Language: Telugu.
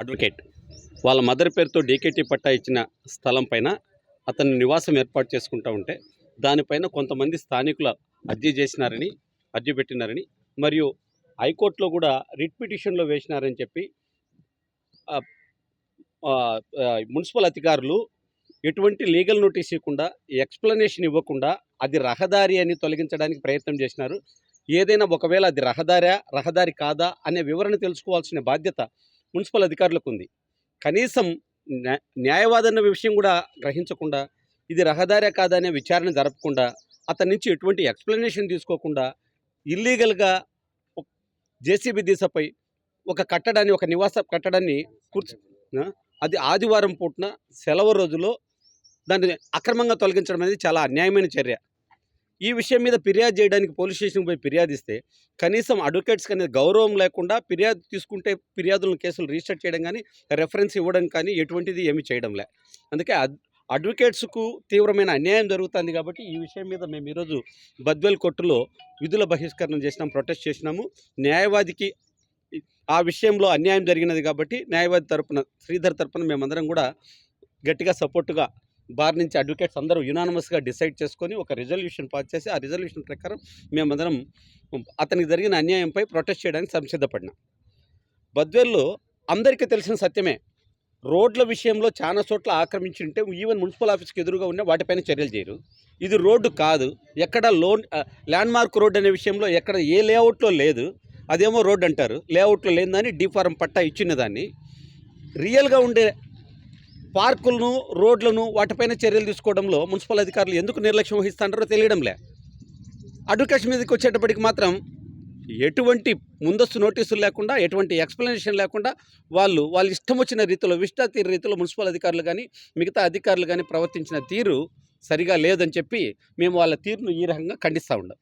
అడ్వకేట్. వాళ్ళ మదర్ పేరుతో డీకేటీ పట్టా ఇచ్చిన స్థలం పైన అతని నివాసం ఏర్పాటు చేసుకుంటూ ఉంటే దానిపైన కొంతమంది స్థానికుల అర్జీ చేసినారని అర్జీ పెట్టినారని మరియు హైకోర్టులో కూడా రిట్ పిటిషన్లో వేసినారని చెప్పి మున్సిపల్ అధికారులు ఎటువంటి లీగల్ నోటీస్ ఇవ్వకుండా ఎక్స్ప్లెనేషన్ ఇవ్వకుండా అది రహదారి అని తొలగించడానికి ప్రయత్నం చేసినారు. ఏదైనా ఒకవేళ అది రహదారా రహదారి కాదా అనే వివరణ తెలుసుకోవాల్సిన బాధ్యత మున్సిపల్ అధికారులకు ఉంది కనీసం న్యాయవాదన్న విషయం కూడా గ్రహించకుండా ఇది రహదారే కాదా అనే విచారణ జరపకుండా అతని నుంచి ఎటువంటి ఎక్స్ప్లెనేషన్ తీసుకోకుండా ఇల్లీగల్గా జేసీబీ దిశపై ఒక కట్టడాన్ని ఒక నివాస కట్టడాన్ని కూర్చు అది ఆదివారం పూటన సెలవు రోజులో దాన్ని అక్రమంగా తొలగించడం అనేది చాలా అన్యాయమైన చర్య. ఈ విషయం మీద ఫిర్యాదు చేయడానికి పోలీస్ స్టేషన్కి పోయి ఫిర్యాదు ఇస్తే కనీసం అడ్వకేట్స్కి అనేది గౌరవం లేకుండా ఫిర్యాదు తీసుకుంటే ఫిర్యాదులను కేసులు రిజిస్టర్ చేయడం కానీ రెఫరెన్స్ ఇవ్వడం కానీ ఎటువంటిది ఏమీ చేయడం లే. అందుకే అడ్ అడ్వకేట్స్కు తీవ్రమైన అన్యాయం జరుగుతుంది కాబట్టి ఈ విషయం మీద మేము ఈరోజు బద్వేల్ కోర్టులో విధుల బహిష్కరణ చేసినాం ప్రొటెస్ట్ చేసినాము. న్యాయవాదికి ఆ విషయంలో అన్యాయం జరిగినది కాబట్టి న్యాయవాది తరపున శ్రీధర్ తరపున మేమందరం కూడా గట్టిగా సపోర్టుగా బార్ నుంచి అడ్వకేట్స్ అందరూ యునానమస్గా డిసైడ్ చేసుకొని ఒక రిజల్యూషన్ పాస్ చేసి ఆ రిజల్యూషన్ ప్రకారం మేమందరం అతనికి జరిగిన అన్యాయంపై ప్రొటెస్ట్ చేయడానికి సంసిద్ధపడినాం. బద్వేల్లో అందరికీ తెలిసిన సత్యమే రోడ్ల విషయంలో చాలా చోట్ల ఆక్రమించి ఉంటే ఈవెన్ మున్సిపల్ ఆఫీస్కి ఎదురుగా ఉన్న వాటిపైన చర్యలు చేయరు. ఇది రోడ్డు కాదు ఎక్కడ లోన్ ల్యాండ్మార్క్ రోడ్ అనే విషయంలో ఎక్కడ ఏ లేఅవుట్లో లేదు అదేమో రోడ్ అంటారు లేఅవుట్లో లేదని డీఫారం పట్టా ఇచ్చిన దాన్ని. రియల్గా ఉండే పార్కులను రోడ్లను వాటిపైన చర్యలు తీసుకోవడంలో మున్సిపల్ అధికారులు ఎందుకు నిర్లక్ష్యం వహిస్తారో తెలియడంలే. అడ్వకేషన్ మీదకి వచ్చేటప్పటికి మాత్రం ఎటువంటి ముందస్తు నోటీసులు లేకుండా ఎటువంటి ఎక్స్ప్లెనేషన్ లేకుండా వాళ్ళు వాళ్ళ ఇష్టం వచ్చిన రీతిలో విష్టాతీర రీతిలో మున్సిపల్ అధికారులు కానీ మిగతా అధికారులు కానీ ప్రవర్తించిన తీరు సరిగా లేదని చెప్పి మేము వాళ్ళ తీరును ఈ రకంగా ఖండిస్తూ ఉన్నాం.